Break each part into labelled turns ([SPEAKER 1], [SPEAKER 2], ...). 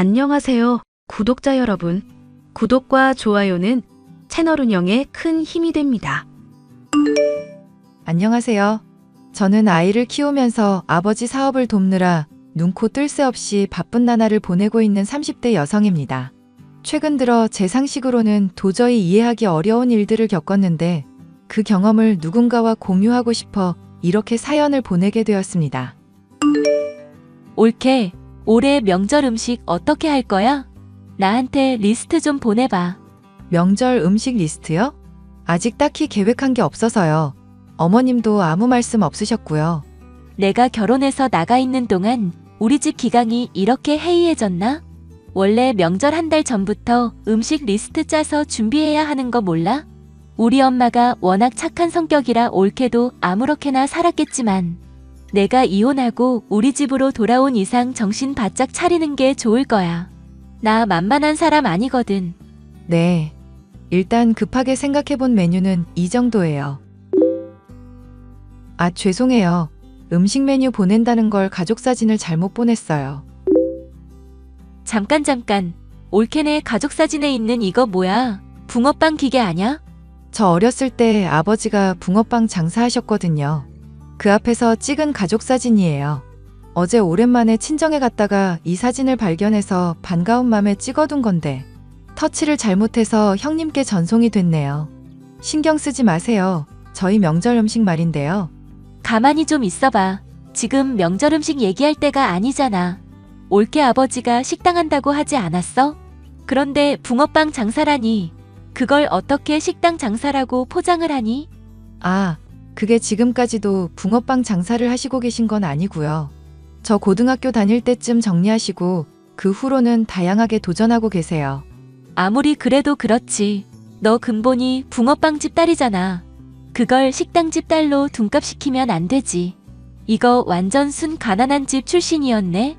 [SPEAKER 1] 안녕하세요, 구독자 여러분. 구독과 좋아요는 채널 운영에 큰 힘이 됩니다.
[SPEAKER 2] 안녕하세요. 저는 아이를 키우면서 아버지 사업을 돕느라 눈코 뜰 새 없이 바쁜 나날을 보내고 있는 30대 여성입니다. 최근 들어 제 상식으로는 도저히 이해하기 어려운 일들을 겪었는데 그 경험을 누군가와 공유하고 싶어 이렇게 사연을 보내게 되었습니다.
[SPEAKER 3] 올케, 올해 명절 음식 어떻게 할 거야? 나한테 리스트 좀 보내봐.
[SPEAKER 2] 명절 음식 리스트요? 아직 딱히 계획한 게 없어서요. 어머님도 아무 말씀 없으셨고요.
[SPEAKER 3] 내가 결혼해서 나가 있는 동안 우리 집 기강이 이렇게 해이해졌나? 원래 명절 한 달 전부터 음식 리스트 짜서 준비해야 하는 거 몰라? 우리 엄마가 워낙 착한 성격이라 올케도 아무렇게나 살았겠지만 내가 이혼하고 우리 집으로 돌아온 이상 정신 바짝 차리는 게 좋을 거야. 나 만만한 사람 아니거든.
[SPEAKER 2] 네. 일단 급하게 생각해 본 메뉴는 이 정도예요. 아, 죄송해요. 음식 메뉴 보낸다는 걸 가족 사진을 잘못 보냈어요.
[SPEAKER 3] 잠깐 잠깐. 올케네 가족 사진에 있는 이거 뭐야? 붕어빵 기계 아냐?
[SPEAKER 2] 저 어렸을 때 아버지가 붕어빵 장사하셨거든요. 그 앞에서 찍은 가족 사진이에요. 어제 오랜만에 친정에 갔다가 이 사진을 발견해서 반가운 맘에 찍어둔 건데 터치를 잘못해서 형님께 전송이 됐네요. 신경 쓰지 마세요. 저희 명절 음식 말인데요.
[SPEAKER 3] 가만히 좀 있어봐. 지금 명절 음식 얘기할 때가 아니잖아. 올케 아버지가 식당 한다고 하지 않았어? 그런데 붕어빵 장사라니. 그걸 어떻게 식당 장사라고 포장을 하니?
[SPEAKER 2] 아, 그게 지금까지도 붕어빵 장사를 하시고 계신 건 아니고요. 저 고등학교 다닐 때쯤 정리하시고 그 후로는 다양하게 도전하고 계세요.
[SPEAKER 3] 아무리 그래도 그렇지. 너 근본이 붕어빵집 딸이잖아. 그걸 식당집 딸로 둔갑시키면 안 되지. 이거 완전 순 가난한 집 출신이었네.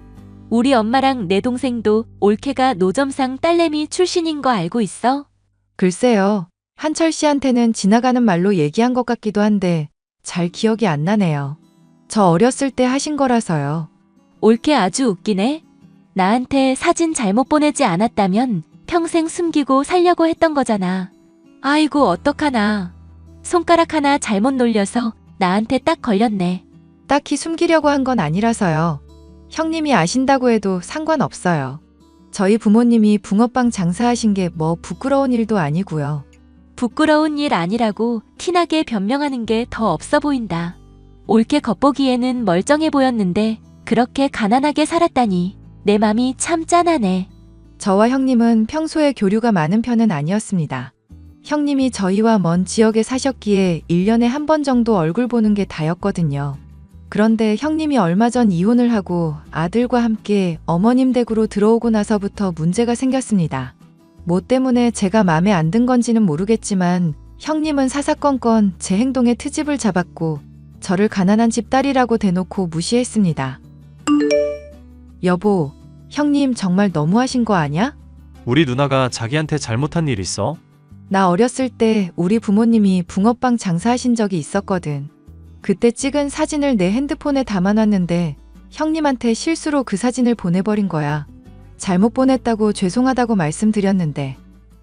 [SPEAKER 3] 우리 엄마랑 내 동생도 올케가 노점상 딸내미 출신인 거 알고 있어?
[SPEAKER 2] 글쎄요. 한철 씨한테는 지나가는 말로 얘기한 것 같기도 한데 잘 기억이 안 나네요. 저 어렸을 때 하신 거라서요.
[SPEAKER 3] 올케 아주 웃기네. 나한테 사진 잘못 보내지 않았다면 평생 숨기고 살려고 했던 거잖아. 아이고, 어떡하나. 손가락 하나 잘못 놀려서 나한테 딱 걸렸네.
[SPEAKER 2] 딱히 숨기려고 한 건 아니라서요. 형님이 아신다고 해도 상관없어요. 저희 부모님이 붕어빵 장사하신 게 뭐 부끄러운 일도 아니고요.
[SPEAKER 3] 부끄러운 일 아니라고 티나게 변명하는 게 더 없어 보인다. 올케 겉보기에는 멀쩡해 보였는데 그렇게 가난하게 살았다니 내 맘이 참 짠하네.
[SPEAKER 2] 저와 형님은 평소에 교류가 많은 편은 아니었습니다. 형님이 저희와 먼 지역에 사셨기에 1년에 한 번 정도 얼굴 보는 게 다였거든요. 그런데 형님이 얼마 전 이혼을 하고 아들과 함께 어머님 댁으로 들어오고 나서부터 문제가 생겼습니다. 뭐 때문에 제가 마음에 안 든 건지는 모르겠지만 형님은 사사건건 제 행동에 트집을 잡았고 저를 가난한 집 딸이라고 대놓고 무시했습니다. 여보, 형님 정말 너무하신 거 아냐?
[SPEAKER 4] 우리 누나가 자기한테 잘못한 일 있어?
[SPEAKER 2] 나 어렸을 때 우리 부모님이 붕어빵 장사하신 적이 있었거든. 그때 찍은 사진을 내 핸드폰에 담아놨는데 형님한테 실수로 그 사진을 보내버린 거야. 잘못 보냈다고 죄송하다고 말씀드렸는데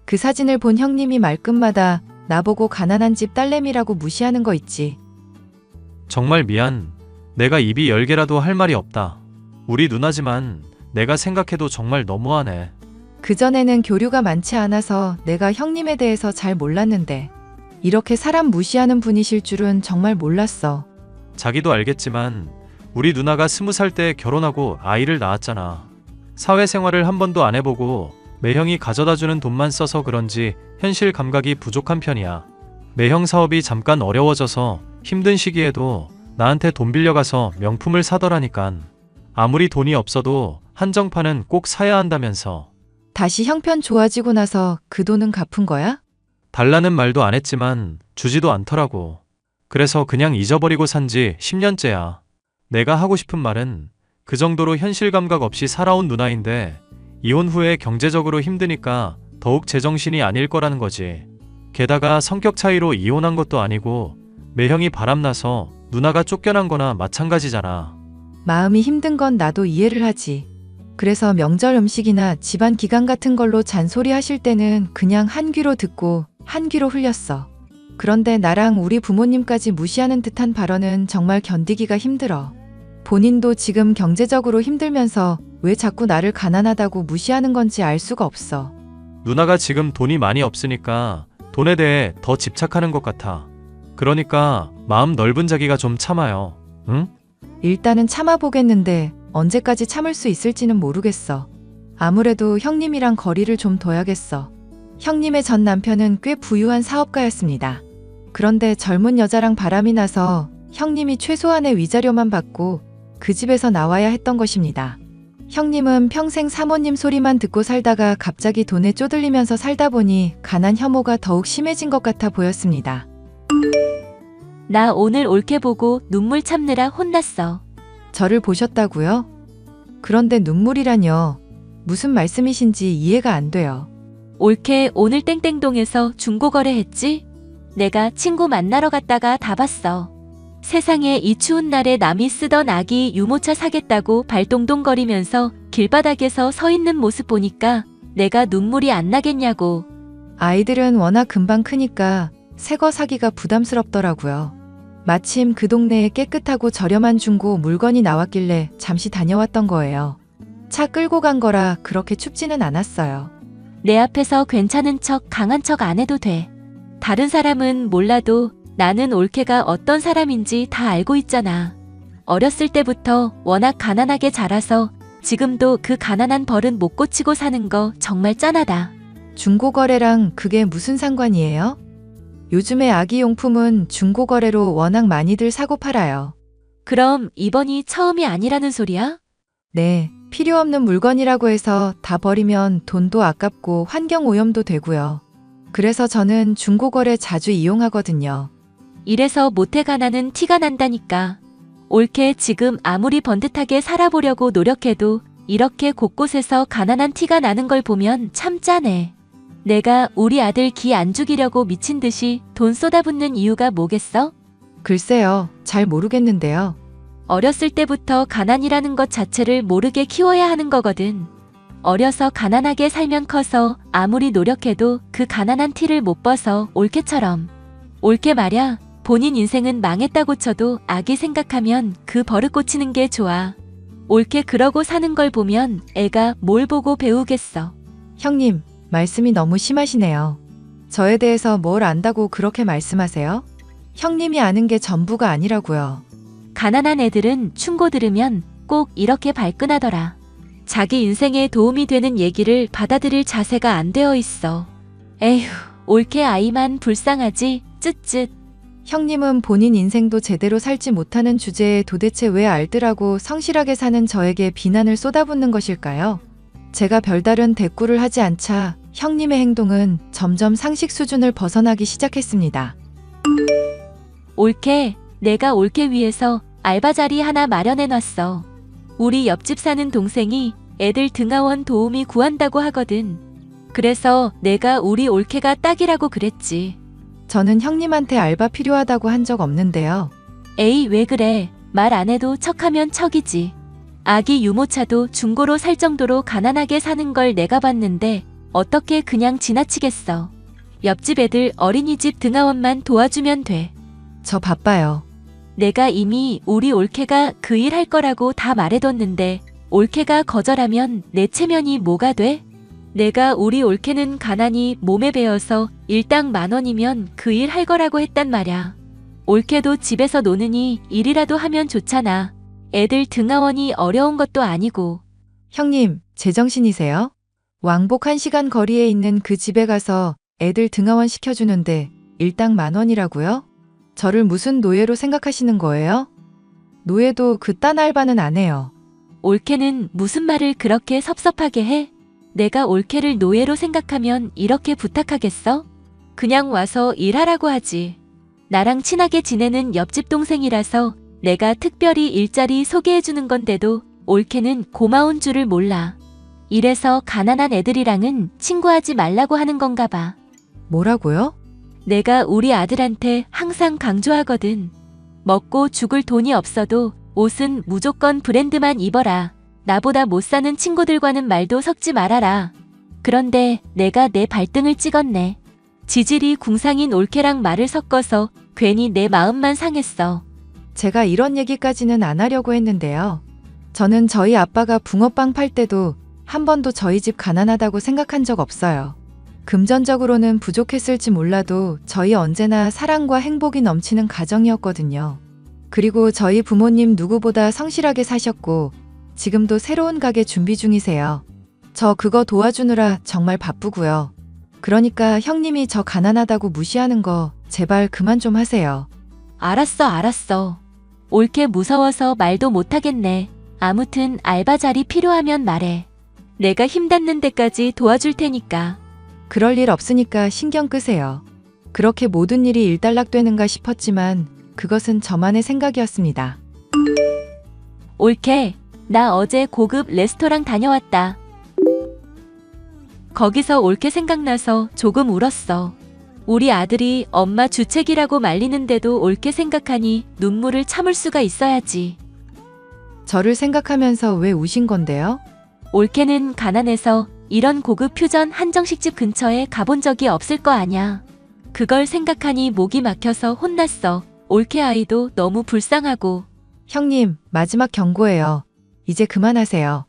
[SPEAKER 2] 그 사진을 본 형님이 말끝마다 나보고 가난한 집 딸내미라고 무시하는 거 있지.
[SPEAKER 4] 정말 미안. 내가 입이 열 개라도 할 말이 없다. 우리 누나지만 내가 생각해도 정말 너무하네.
[SPEAKER 2] 그전에는 교류가 많지 않아서 내가 형님에 대해서 잘 몰랐는데 이렇게 사람 무시하는 분이실 줄은 정말 몰랐어.
[SPEAKER 4] 자기도 알겠지만 우리 누나가 스무 살 때 결혼하고 아이를 낳았잖아. 사회생활을 한 번도 안 해보고 매형이 가져다주는 돈만 써서 그런지 현실 감각이 부족한 편이야. 매형 사업이 잠깐 어려워져서 힘든 시기에도 나한테 돈 빌려가서 명품을 사더라니깐. 아무리 돈이 없어도 한정판은 꼭 사야 한다면서.
[SPEAKER 2] 다시 형편 좋아지고 나서 그 돈은 갚은 거야?
[SPEAKER 4] 달라는 말도 안 했지만 주지도 않더라고. 그래서 그냥 잊어버리고 산 지 10년째야. 내가 하고 싶은 말은 그 정도로 현실 감각 없이 살아온 누나인데 이혼 후에 경제적으로 힘드니까 더욱 제정신이 아닐 거라는 거지. 게다가 성격 차이로 이혼한 것도 아니고 매형이 바람나서 누나가 쫓겨난 거나 마찬가지잖아.
[SPEAKER 2] 마음이 힘든 건 나도 이해를 하지. 그래서 명절 음식이나 집안 기간 같은 걸로 잔소리 하실 때는 그냥 한 귀로 듣고 한 귀로 흘렸어. 그런데 나랑 우리 부모님까지 무시하는 듯한 발언은 정말 견디기가 힘들어. 본인도 지금 경제적으로 힘들면서 왜 자꾸 나를 가난하다고 무시하는 건지 알 수가 없어.
[SPEAKER 4] 누나가 지금 돈이 많이 없으니까 돈에 대해 더 집착하는 것 같아. 그러니까 마음 넓은 자기가 좀 참아요. 응?
[SPEAKER 2] 일단은 참아보겠는데 언제까지 참을 수 있을지는 모르겠어. 아무래도 형님이랑 거리를 좀 둬야겠어. 형님의 전 남편은 꽤 부유한 사업가였습니다. 그런데 젊은 여자랑 바람이 나서 형님이 최소한의 위자료만 받고 그 집에서 나와야 했던 것입니다. 형님은 평생 사모님 소리만 듣고 살다가 갑자기 돈에 쪼들리면서 살다 보니 가난 혐오가 더욱 심해진 것 같아 보였습니다.
[SPEAKER 3] 나 오늘 옳게 보고 눈물 참느라 혼났어.
[SPEAKER 2] 저를 보셨다고요? 그런데 눈물이라뇨. 무슨 말씀이신지 이해가 안 돼요.
[SPEAKER 3] 옳게 오늘 땡땡동에서 중고 거래 했지? 내가 친구 만나러 갔다가 다 봤어. 세상에 이 추운 날에 남이 쓰던 아기 유모차 사겠다고 발동동거리면서 길바닥에서 서 있는 모습 보니까 내가 눈물이 안 나겠냐고.
[SPEAKER 2] 아이들은 워낙 금방 크니까 새거 사기가 부담스럽더라고요. 마침 그 동네에 깨끗하고 저렴한 중고 물건이 나왔길래 잠시 다녀왔던 거예요. 차 끌고 간 거라 그렇게 춥지는 않았어요.
[SPEAKER 3] 내 앞에서 괜찮은 척 강한 척 안 해도 돼. 다른 사람은 몰라도 나는 올케가 어떤 사람인지 다 알고 있잖아. 어렸을 때부터 워낙 가난하게 자라서 지금도 그 가난한 벌은 못 고치고 사는 거 정말 짠하다.
[SPEAKER 2] 중고거래랑 그게 무슨 상관이에요? 요즘에 아기 용품은 중고거래로 워낙 많이들 사고 팔아요.
[SPEAKER 3] 그럼 이번이 처음이 아니라는 소리야?
[SPEAKER 2] 네, 필요 없는 물건이라고 해서 다 버리면 돈도 아깝고 환경 오염도 되고요. 그래서 저는 중고거래 자주 이용하거든요.
[SPEAKER 3] 이래서 못해 가나는 티가 난다니까. 올케 지금 아무리 번듯하게 살아보려고 노력해도 이렇게 곳곳에서 가난한 티가 나는 걸 보면 참 짠해. 내가 우리 아들 기 안 죽이려고 미친 듯이 돈 쏟아붓는 이유가 뭐겠어?
[SPEAKER 2] 글쎄요, 잘 모르겠는데요.
[SPEAKER 3] 어렸을 때부터 가난이라는 것 자체를 모르게 키워야 하는 거거든. 어려서 가난하게 살면 커서 아무리 노력해도 그 가난한 티를 못 벗어 올케처럼. 올케 말야, 본인 인생은 망했다고 쳐도 아기 생각하면 그 버릇 고치는 게 좋아. 올케 그러고 사는 걸 보면 애가 뭘 보고 배우겠어.
[SPEAKER 2] 형님, 말씀이 너무 심하시네요. 저에 대해서 뭘 안다고 그렇게 말씀하세요? 형님이 아는 게 전부가 아니라고요.
[SPEAKER 3] 가난한 애들은 충고 들으면 꼭 이렇게 발끈하더라. 자기 인생에 도움이 되는 얘기를 받아들일 자세가 안 되어 있어. 에휴, 옳게 아이만 불쌍하지, 쯧쯧.
[SPEAKER 2] 형님은 본인 인생도 제대로 살지 못하는 주제에 도대체 왜 알뜰하고 성실하게 사는 저에게 비난을 쏟아붓는 것일까요? 제가 별다른 대꾸를 하지 않자 형님의 행동은 점점 상식 수준을 벗어나기 시작했습니다.
[SPEAKER 3] 옳게, 내가 옳게 위해서 알바 자리 하나 마련해 놨어. 우리 옆집 사는 동생이 애들 등하원 도우미 구한다고 하거든. 그래서 내가 우리 옳게가 딱이라고 그랬지.
[SPEAKER 2] 저는 형님한테 알바 필요하다고 한 적 없는데요.
[SPEAKER 3] 에이, 왜 그래. 말 안 해도 척하면 척이지. 아기 유모차도 중고로 살 정도로 가난하게 사는 걸 내가 봤는데 어떻게 그냥 지나치겠어. 옆집 애들 어린이집 등하원만 도와주면 돼.
[SPEAKER 2] 저 바빠요.
[SPEAKER 3] 내가 이미 우리 올케가 그 일 할 거라고 다 말해뒀는데 올케가 거절하면 내 체면이 뭐가 돼? 내가 우리 올케는 가난이 몸에 배어서 일당 만 원이면 그 일 할 거라고 했단 말야. 올케도 집에서 노느니 일이라도 하면 좋잖아. 애들 등하원이 어려운 것도 아니고.
[SPEAKER 2] 형님, 제정신이세요? 왕복 1시간 거리에 있는 그 집에 가서 애들 등하원 시켜주는데 일당 만 원이라고요? 저를 무슨 노예로 생각하시는 거예요? 노예도 그딴 알바는 안 해요.
[SPEAKER 3] 올케는 무슨 말을 그렇게 섭섭하게 해? 내가 올케를 노예로 생각하면 이렇게 부탁하겠어? 그냥 와서 일하라고 하지. 나랑 친하게 지내는 옆집 동생이라서 내가 특별히 일자리 소개해주는 건데도 올케는 고마운 줄을 몰라. 이래서 가난한 애들이랑은 친구하지 말라고 하는 건가 봐.
[SPEAKER 2] 뭐라고요?
[SPEAKER 3] 내가 우리 아들한테 항상 강조하거든. 먹고 죽을 돈이 없어도 옷은 무조건 브랜드만 입어라. 나보다 못 사는 친구들과는 말도 섞지 말아라. 그런데 내가 내 발등을 찍었네. 지질이 궁상인 올케랑 말을 섞어서 괜히 내 마음만 상했어.
[SPEAKER 2] 제가 이런 얘기까지는 안 하려고 했는데요. 저는 저희 아빠가 붕어빵 팔 때도 한 번도 저희 집 가난하다고 생각한 적 없어요. 금전적으로는 부족했을지 몰라도 저희 언제나 사랑과 행복이 넘치는 가정이었거든요. 그리고 저희 부모님 누구보다 성실하게 사셨고 지금도 새로운 가게 준비 중이세요. 저 그거 도와주느라 정말 바쁘고요. 그러니까 형님이 저 가난하다고 무시하는 거 제발 그만 좀 하세요.
[SPEAKER 3] 알았어, 알았어. 옳게 무서워서 말도 못하겠네. 아무튼 알바 자리 필요하면 말해. 내가 힘 닿는 데까지 도와줄 테니까.
[SPEAKER 2] 그럴 일 없으니까 신경 끄세요. 그렇게 모든 일이 일단락되는가 싶었지만 그것은 저만의 생각이었습니다.
[SPEAKER 3] 옳게. 나 어제 고급 레스토랑 다녀왔다. 거기서 옳게 생각나서 조금 울었어. 우리 아들이 엄마 주책이라고 말리는데도 옳게 생각하니 눈물을 참을 수가 있어야지.
[SPEAKER 2] 저를 생각하면서 왜 우신 건데요?
[SPEAKER 3] 올케는 가난해서 이런 고급 퓨전 한정식집 근처에 가본 적이 없을 거 아냐. 그걸 생각하니 목이 막혀서 혼났어. 올케 아이도 너무 불쌍하고.
[SPEAKER 2] 형님, 마지막 경고예요. 이제 그만하세요.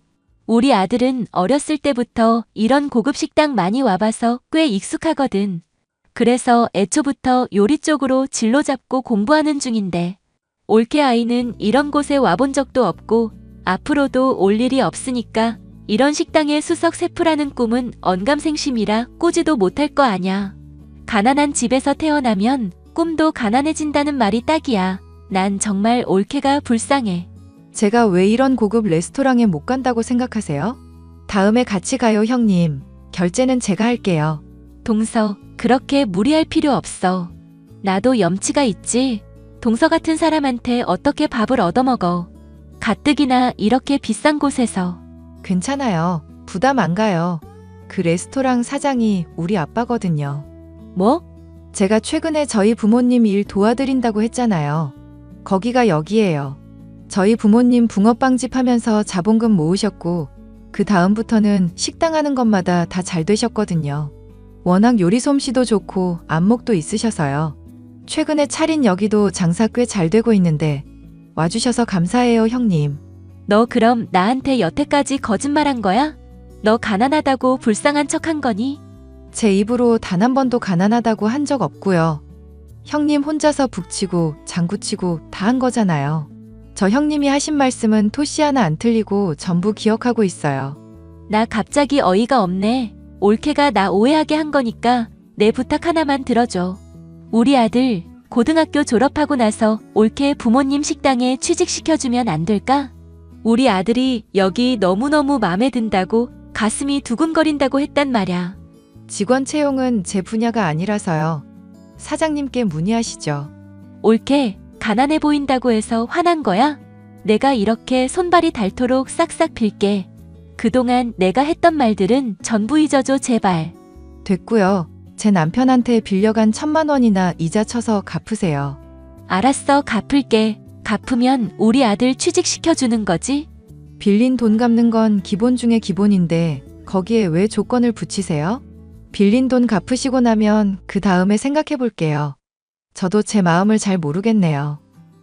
[SPEAKER 3] 우리 아들은 어렸을 때부터 이런 고급 식당 많이 와봐서 꽤 익숙하거든. 그래서 애초부터 요리 쪽으로 진로 잡고 공부하는 중인데. 올케 아이는 이런 곳에 와본 적도 없고 앞으로도 올 일이 없으니까 이런 식당의 수석 셰프라는 꿈은 언감생심이라 꾸지도 못할 거 아냐. 가난한 집에서 태어나면 꿈도 가난해진다는 말이 딱이야. 난 정말 올케가 불쌍해.
[SPEAKER 2] 제가 왜 이런 고급 레스토랑에 못 간다고 생각하세요? 다음에 같이 가요, 형님. 결제는 제가 할게요.
[SPEAKER 3] 동서, 그렇게 무리할 필요 없어. 나도 염치가 있지. 동서 같은 사람한테 어떻게 밥을 얻어먹어. 가뜩이나 이렇게 비싼 곳에서.
[SPEAKER 2] 괜찮아요. 부담 안 가요. 그 레스토랑 사장이 우리 아빠거든요.
[SPEAKER 3] 뭐?
[SPEAKER 2] 제가 최근에 저희 부모님 일 도와드린다고 했잖아요. 거기가 여기예요. 저희 부모님 붕어빵집 하면서 자본금 모으셨고, 그 다음부터는 식당 하는 것마다 다 잘 되셨거든요. 워낙 요리 솜씨도 좋고 안목도 있으셔서요. 최근에 차린 여기도 장사 꽤 잘 되고 있는데, 와주셔서 감사해요, 형님.
[SPEAKER 3] 너 그럼 나한테 여태까지 거짓말한 거야? 너 가난하다고 불쌍한 척 한 거니?
[SPEAKER 2] 제 입으로 단 한 번도 가난하다고 한 적 없고요. 형님 혼자서 북치고 장구치고 다 한 거잖아요. 저 형님이 하신 말씀은 토시 하나 안 틀리고 전부 기억하고 있어요.
[SPEAKER 3] 나 갑자기 어이가 없네. 올케가 나 오해하게 한 거니까 내 부탁 하나만 들어줘. 우리 아들 고등학교 졸업하고 나서 올케 부모님 식당에 취직시켜주면 안 될까? 우리 아들이 여기 너무너무 마음에 든다고 가슴이 두근거린다고 했단 말야.
[SPEAKER 2] 직원 채용은 제 분야가 아니라서요. 사장님께 문의하시죠.
[SPEAKER 3] 올케 가난해 보인다고 해서 화난 거야? 내가 이렇게 손발이 닳도록 싹싹 빌게. 그동안 내가 했던 말들은 전부 잊어줘 제발.
[SPEAKER 2] 됐고요. 제 남편한테 빌려간 천만 원이나 이자 쳐서 갚으세요.
[SPEAKER 3] 알았어 갚을게. 갚으면 우리 아들 취직시켜주는 거지?
[SPEAKER 2] 빌린 돈 갚는 건 기본 중에 기본인데 거기에 왜 조건을 붙이세요? 빌린 돈 갚으시고 나면 그 다음에 생각해 볼게요. 저도 제 마음을 잘 모르겠네요.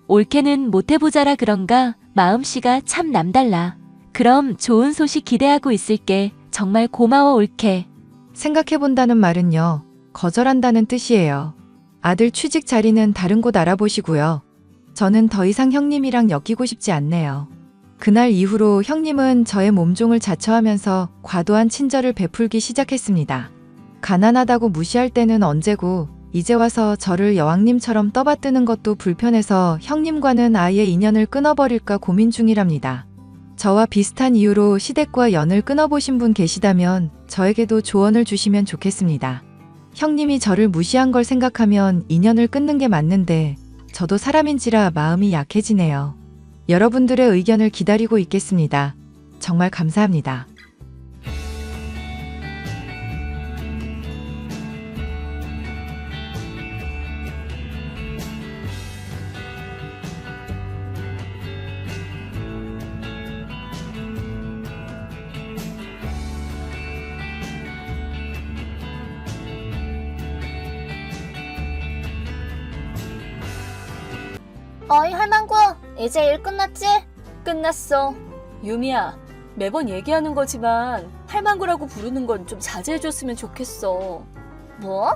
[SPEAKER 3] 올케는 못해보자라 그런가 마음씨가 참 남달라. 그럼 좋은 소식 기대하고 있을게. 정말 고마워 올케.
[SPEAKER 2] 생각해 본다는 말은요. 거절한다는 뜻이에요. 아들 취직 자리는 다른 곳 알아보시고요. 저는 더 이상 형님이랑 엮이고 싶지 않네요. 그날 이후로 형님은 저의 몸종을 자처하면서 과도한 친절을 베풀기 시작했습니다. 가난하다고 무시할 때는 언제고 이제 와서 저를 여왕님처럼 떠받드는 것도 불편해서 형님과는 아예 인연을 끊어버릴까 고민 중이랍니다. 저와 비슷한 이유로 시댁과 연을 끊어보신 분 계시다면 저에게도 조언을 주시면 좋겠습니다. 형님이 저를 무시한 걸 생각하면 인연을 끊는 게 맞는데 저도 사람인지라 마음이 약해지네요. 여러분들의 의견을 기다리고 있겠습니다. 정말 감사합니다.
[SPEAKER 5] 이제 일 끝났지?
[SPEAKER 6] 끝났어. 유미야, 매번 얘기하는 거지만 할망구라고 부르는 건 좀 자제해줬으면 좋겠어.
[SPEAKER 5] 뭐?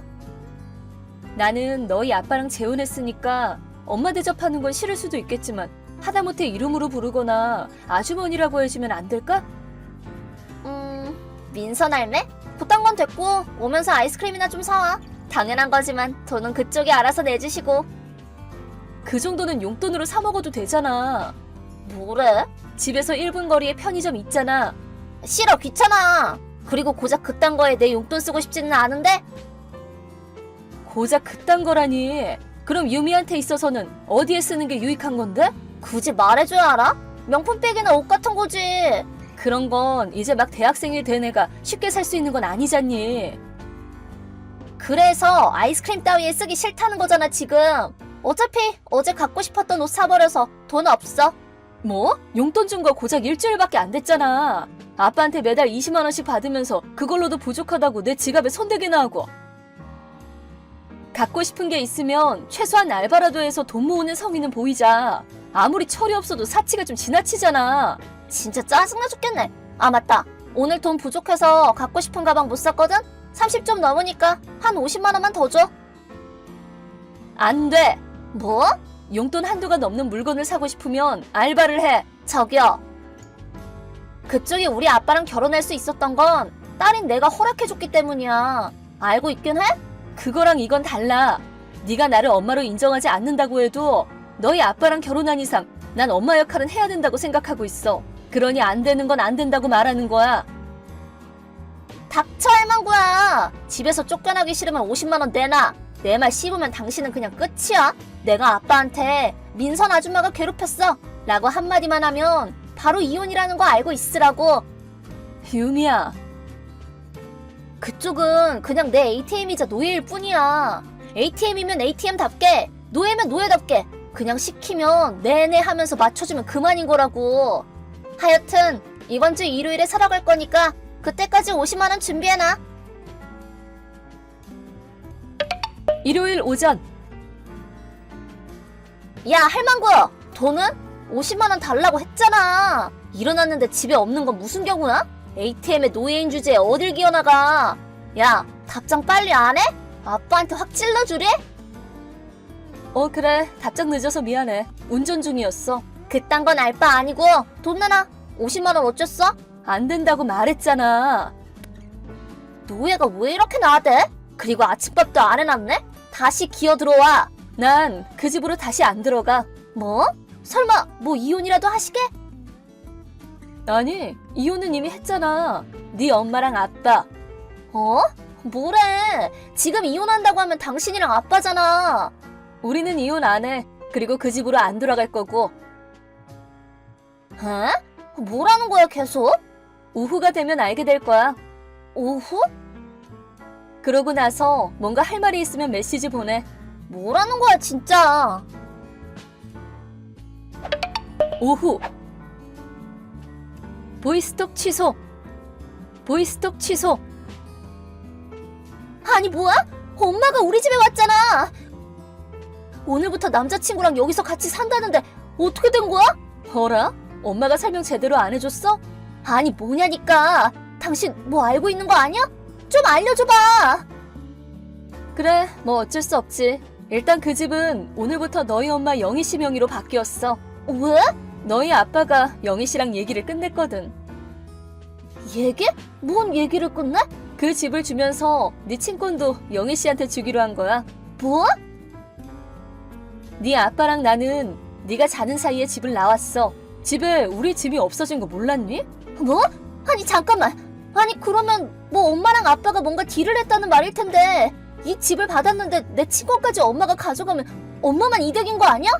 [SPEAKER 6] 나는 너희 아빠랑 재혼했으니까 엄마 대접하는 건 싫을 수도 있겠지만 하다못해 이름으로 부르거나 아주머니라고 해주면 안 될까?
[SPEAKER 5] 음 민선 할매? 그딴 건 됐고 오면서 아이스크림이나 좀 사와 당연한 거지만 돈은 그쪽이 알아서 내주시고
[SPEAKER 6] 그 정도는 용돈으로 사 먹어도 되잖아.
[SPEAKER 5] 뭐래?
[SPEAKER 6] 집에서 1분 거리에 편의점 있잖아.
[SPEAKER 5] 싫어 귀찮아 그리고 고작 그딴 거에 내 용돈 쓰고 싶지는 않은데
[SPEAKER 6] 고작 그딴 거라니. 그럼 유미한테 있어서는 어디에 쓰는 게 유익한 건데?
[SPEAKER 5] 굳이 말해줘야 알아? 명품백이나 옷 같은 거지
[SPEAKER 6] 그런 건 이제 막 대학생이 된 애가 쉽게 살 수 있는 건 아니잖니.
[SPEAKER 5] 그래서 아이스크림 따위에 쓰기 싫다는 거잖아 지금 어차피 어제 갖고 싶었던 옷 사버려서 돈 없어
[SPEAKER 6] 뭐? 용돈 준 거 고작 일주일밖에 안 됐잖아. 아빠한테 매달 20만 원씩 받으면서 그걸로도 부족하다고 내 지갑에 손대기나 하고. 갖고 싶은 게 있으면 최소한 알바라도 해서 돈 모으는 성의는 보이자. 아무리 철이 없어도 사치가 좀 지나치잖아.
[SPEAKER 5] 진짜 짜증나 죽겠네. 아, 맞다. 오늘 돈 부족해서 갖고 싶은 가방 못 샀거든? 30 좀 넘으니까 한 50만 원만 더 줘.
[SPEAKER 6] 안 돼.
[SPEAKER 5] 뭐?
[SPEAKER 6] 용돈 한도가 넘는 물건을 사고 싶으면 알바를 해.
[SPEAKER 5] 저기요. 그쪽이 우리 아빠랑 결혼할 수 있었던 건 딸인 내가 허락해줬기 때문이야. 알고 있긴 해?
[SPEAKER 6] 그거랑 이건 달라. 네가 나를 엄마로 인정하지 않는다고 해도 너희 아빠랑 결혼한 이상 난 엄마 역할은 해야 된다고 생각하고 있어. 그러니 안 되는 건 안 된다고 말하는 거야.
[SPEAKER 5] 닥쳐 할망구야. 집에서 쫓겨나기 싫으면 50만 원 내놔. 내 말 씹으면 당신은 그냥 끝이야. 내가 아빠한테 민선 아줌마가 괴롭혔어. 라고 한마디만 하면 바로 이혼이라는 거 알고 있으라고.
[SPEAKER 6] 유미야,
[SPEAKER 5] 그쪽은 그냥 내 ATM이자 노예일 뿐이야. ATM이면 ATM답게, 노예면 노예답게, 그냥 시키면 네네 하면서 맞춰주면 그만인 거라고. 하여튼, 이번 주 일요일에 사러 갈 거니까, 그때까지 50만 원 준비해놔.
[SPEAKER 6] 일요일 오전
[SPEAKER 5] 야, 할망구! 돈은? 50만원 달라고 했잖아. 일어났는데 집에 없는 건 무슨 경우야? ATM에 노예인 주제에 어딜 기어나가. 야, 답장 빨리 안 해? 아빠한테 확 찔러주래?
[SPEAKER 6] 어 그래 답장 늦어서 미안해 운전 중이었어
[SPEAKER 5] 그딴 건 알 바 아니고 돈 내놔 50만원 어쩌어?
[SPEAKER 6] 안 된다고 말했잖아
[SPEAKER 5] 노예가 왜 이렇게 나대? 그리고 아침밥도 안 해놨네? 다시 기어 들어와
[SPEAKER 6] 난 그 집으로 다시 안 들어가
[SPEAKER 5] 뭐? 설마 뭐 이혼이라도 하시게?
[SPEAKER 6] 아니 이혼은 이미 했잖아 네 엄마랑 아빠
[SPEAKER 5] 어? 뭐래 지금 이혼한다고 하면 당신이랑 아빠잖아
[SPEAKER 6] 우리는 이혼 안 해 그리고 그 집으로 안 돌아갈 거고
[SPEAKER 5] 에? 뭐라는 거야 계속?
[SPEAKER 6] 오후가 되면 알게 될 거야
[SPEAKER 5] 오후?
[SPEAKER 6] 그러고 나서 뭔가 할 말이 있으면 메시지 보내
[SPEAKER 5] 뭐라는 거야 진짜
[SPEAKER 6] 오후 보이스톡 취소 보이스톡 취소
[SPEAKER 5] 아니 뭐야? 엄마가 우리 집에 왔잖아 오늘부터 남자친구랑 여기서 같이 산다는데 어떻게 된 거야?
[SPEAKER 6] 어라? 엄마가 설명 제대로 안 해줬어?
[SPEAKER 5] 아니 뭐냐니까 당신 뭐 알고 있는 거 아니야? 좀 알려줘봐
[SPEAKER 6] 그래 뭐 어쩔 수 없지 일단 그 집은 오늘부터 너희 엄마 영희 씨 명의로 바뀌었어
[SPEAKER 5] 왜?
[SPEAKER 6] 너희 아빠가 영희 씨랑 얘기를 끝냈거든
[SPEAKER 5] 얘기? 뭔 얘기를 끝내?
[SPEAKER 6] 그 집을 주면서 네 친권도 영희 씨한테 주기로 한 거야
[SPEAKER 5] 뭐?
[SPEAKER 6] 네 아빠랑 나는 네가 자는 사이에 집을 나왔어 집에 우리 짐이 없어진 거 몰랐니?
[SPEAKER 5] 뭐? 아니 잠깐만 아니 그러면 뭐 엄마랑 아빠가 뭔가 딜을 했다는 말일 텐데 이 집을 받았는데 내 친권까지 엄마가 가져가면 엄마만 이득인 거 아니야?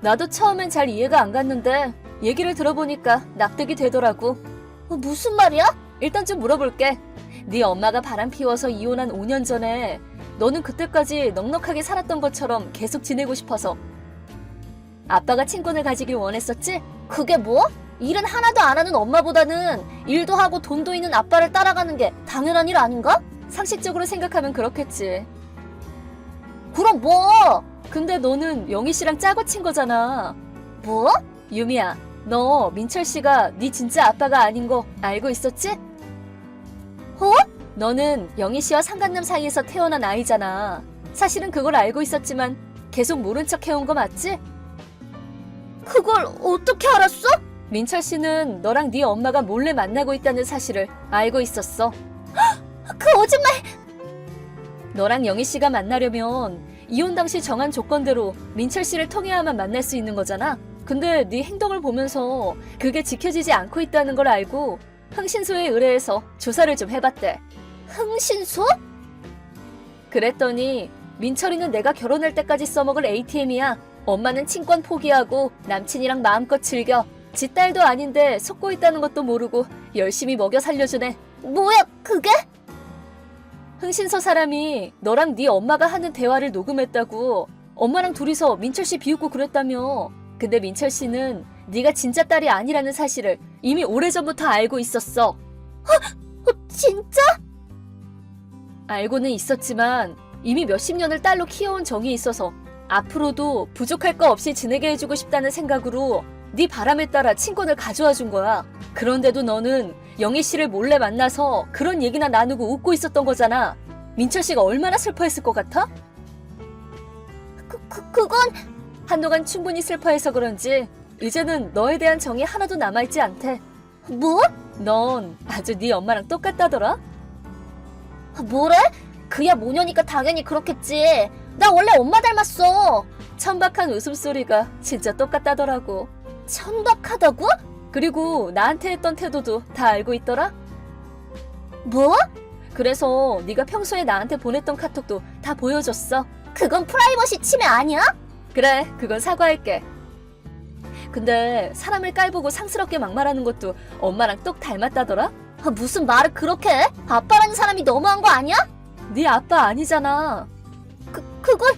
[SPEAKER 6] 나도 처음엔 잘 이해가 안 갔는데 얘기를 들어보니까 납득이 되더라고
[SPEAKER 5] 어, 무슨 말이야?
[SPEAKER 6] 일단 좀 물어볼게. 네 엄마가 바람 피워서 이혼한 5년 전에 너는 그때까지 넉넉하게 살았던 것처럼 계속 지내고 싶어서 아빠가 친권을 가지길 원했었지?
[SPEAKER 5] 그게 뭐? 일은 하나도 안 하는 엄마보다는 일도 하고 돈도 있는 아빠를 따라가는 게 당연한 일 아닌가?
[SPEAKER 6] 상식적으로 생각하면 그렇겠지.
[SPEAKER 5] 그럼 뭐?
[SPEAKER 6] 근데 너는 영희 씨랑 짜고 친 거잖아. 뭐? 유미야, 너 민철 씨가 네 진짜 아빠가 아닌 거 알고 있었지? 어? 너는 영희 씨와 상간남 사이에서 태어난 아이잖아. 사실은 그걸 알고 있었지만 계속 모른 척 해온 거 맞지? 그걸 어떻게 알았어? 민철 씨는 너랑 네 엄마가 몰래 만나고 있다는 사실을 알고 있었어. 그 거짓말! 너랑 영희 씨가 만나려면 이혼 당시 정한 조건대로 민철 씨를 통해야만 만날 수 있는 거잖아. 근데 네 행동을 보면서 그게 지켜지지 않고 있다는 걸 알고 흥신소에 의뢰해서 조사를 좀 해봤대. 흥신소? 그랬더니 민철이는 내가 결혼할 때까지 써먹을 ATM이야. 엄마는 친권 포기하고 남친이랑 마음껏 즐겨. 지 딸도 아닌데 속고 있다는 것도 모르고 열심히 먹여 살려주네. 뭐야 그게? 흥신소 사람이 너랑 네 엄마가 하는 대화를 녹음했다고. 엄마랑 둘이서 민철 씨 비웃고 그랬다며. 근데 민철 씨는 네가 진짜 딸이 아니라는 사실을 이미 오래전부터 알고 있었어. 어, 진짜? 알고는 있었지만 이미 몇십 년을 딸로 키워온 정이 있어서 앞으로도 부족할 거 없이 지내게 해주고 싶다는 생각으로 네 바람에 따라 친권을 가져와 준 거야. 그런데도 너는 영희 씨를 몰래 만나서 그런 얘기나 나누고 웃고 있었던 거잖아. 민철 씨가 얼마나 슬퍼했을 것 같아? 그, 그, 그건 한동안 충분히 슬퍼해서 그런지 이제는 너에 대한 정이 하나도 남아있지 않대. 뭐? 넌 아주 네 엄마랑 똑같다더라? 뭐래? 그야 모녀니까 당연히 그렇겠지. 나 원래 엄마 닮았어. 천박한 웃음소리가 진짜 똑같다더라고. 천박하다고? 그리고 나한테 했던 태도도 다 알고 있더라? 뭐? 그래서 네가 평소에 나한테 보냈던 카톡도 다 보여줬어. 그건 프라이버시 침해 아니야? 그래, 그건 사과할게. 근데 사람을 깔보고 상스럽게 막말하는 것도 엄마랑 똑 닮았다더라? 아, 무슨 말을 그렇게 해? 아빠라는 사람이 너무한 거 아니야? 네 아빠 아니잖아. 그, 그걸...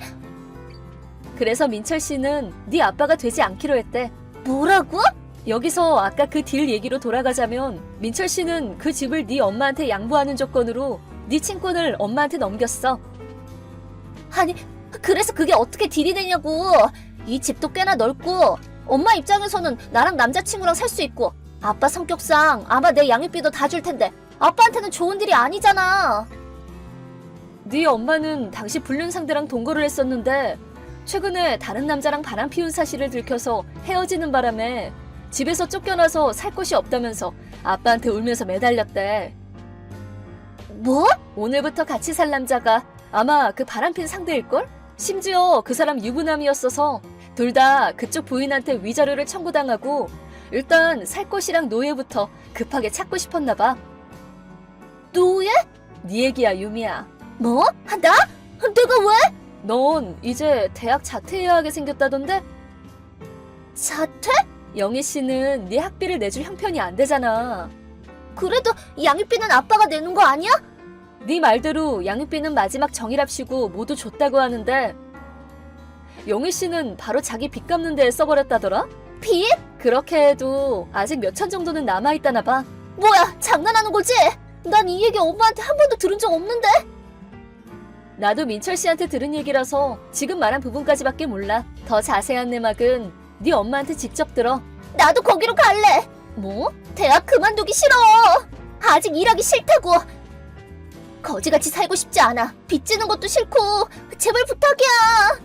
[SPEAKER 6] 그래서 민철 씨는 네 아빠가 되지 않기로 했대. 뭐라고? 여기서 아까 그 딜 얘기로 돌아가자면 민철 씨는 그 집을 네 엄마한테 양보하는 조건으로 네 친권을 엄마한테 넘겼어. 아니, 그래서 그게 어떻게 딜이 되냐고. 이 집도 꽤나 넓고 엄마 입장에서는 나랑 남자친구랑 살 수 있고 아빠 성격상 아마 내 양육비도 다 줄 텐데 아빠한테는 좋은 딜이 아니잖아. 네 엄마는 당시 불륜 상대랑 동거를 했었는데 최근에 다른 남자랑 바람 피운 사실을 들켜서 헤어지는 바람에 집에서 쫓겨나서 살 곳이 없다면서 아빠한테 울면서 매달렸대. 뭐? 오늘부터 같이 살 남자가 아마 그 바람핀 상대일걸? 심지어 그 사람 유부남이었어서 둘 다 그쪽 부인한테 위자료를 청구당하고 일단 살 곳이랑 노예부터 급하게 찾고 싶었나 봐. 노예? 네 얘기야 유미야. 뭐? 아, 나? 내가 왜? 넌 이제 대학 자퇴해야 하게 생겼다던데? 자퇴? 영희 씨는 네 학비를 내줄 형편이 안 되잖아. 그래도 양육비는 아빠가 내는 거 아니야? 네 말대로 양육비는 마지막 정일합시고 모두 줬다고 하는데 영희 씨는 바로 자기 빚 갚는 데에 써버렸다더라? 빚? 그렇게 해도 아직 몇 천 정도는 남아있다나 봐. 뭐야, 장난하는 거지? 난 이 얘기 엄마한테 한 번도 들은 적 없는데? 나도 민철 씨한테 들은 얘기라서 지금 말한 부분까지밖에 몰라. 더 자세한 내막은 네 엄마한테 직접 들어. 나도 거기로 갈래. 뭐? 대학 그만두기 싫어. 아직 일하기 싫다고. 거지같이 살고 싶지 않아. 빚지는 것도 싫고. 제발 부탁이야.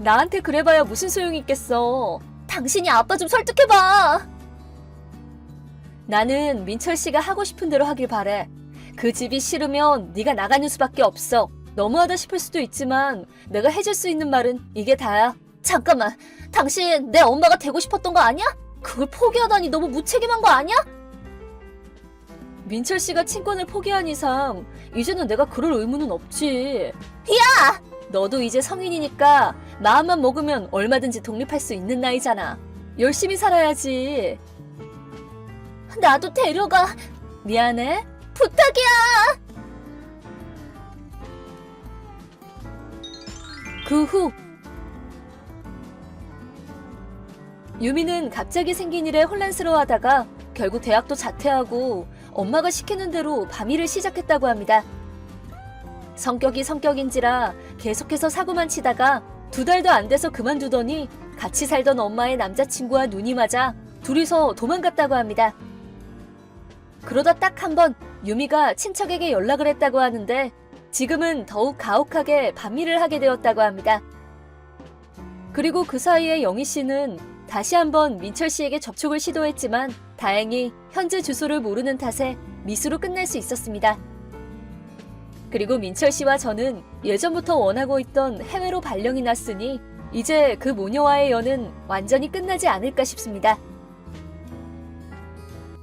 [SPEAKER 6] 나한테 그래봐야 무슨 소용이 있겠어. 당신이 아빠 좀 설득해봐. 나는 민철 씨가 하고 싶은 대로 하길 바래. 그 집이 싫으면 네가 나가는 수밖에 없어. 너무하다 싶을 수도 있지만 내가 해줄 수 있는 말은 이게 다야. 잠깐만, 당신 내 엄마가 되고 싶었던 거 아니야? 그걸 포기하다니 너무 무책임한 거 아니야? 민철 씨가 친권을 포기한 이상 이제는 내가 그럴 의무는 없지. 야! 너도 이제 성인이니까 마음만 먹으면 얼마든지 독립할 수 있는 나이잖아. 열심히 살아야지. 나도 데려가. 미안해. 부탁이야. 그 후 유미는 갑자기 생긴 일에 혼란스러워하다가 결국 대학도 자퇴하고 엄마가 시키는 대로 밤일을 시작했다고 합니다. 성격이 성격인지라 계속해서 사고만 치다가 두 달도 안 돼서 그만두더니 같이 살던 엄마의 남자친구와 눈이 맞아 둘이서 도망갔다고 합니다. 그러다 딱 한 번 유미가 친척에게 연락을 했다고 하는데 지금은 더욱 가혹하게 반미를 하게 되었다고 합니다. 그리고 그 사이에 영희 씨는 다시 한번 민철 씨에게 접촉을 시도했지만 다행히 현재 주소를 모르는 탓에 미수로 끝낼 수 있었습니다. 그리고 민철 씨와 저는 예전부터 원하고 있던 해외로 발령이 났으니 이제 그 모녀와의 연은 완전히 끝나지 않을까 싶습니다.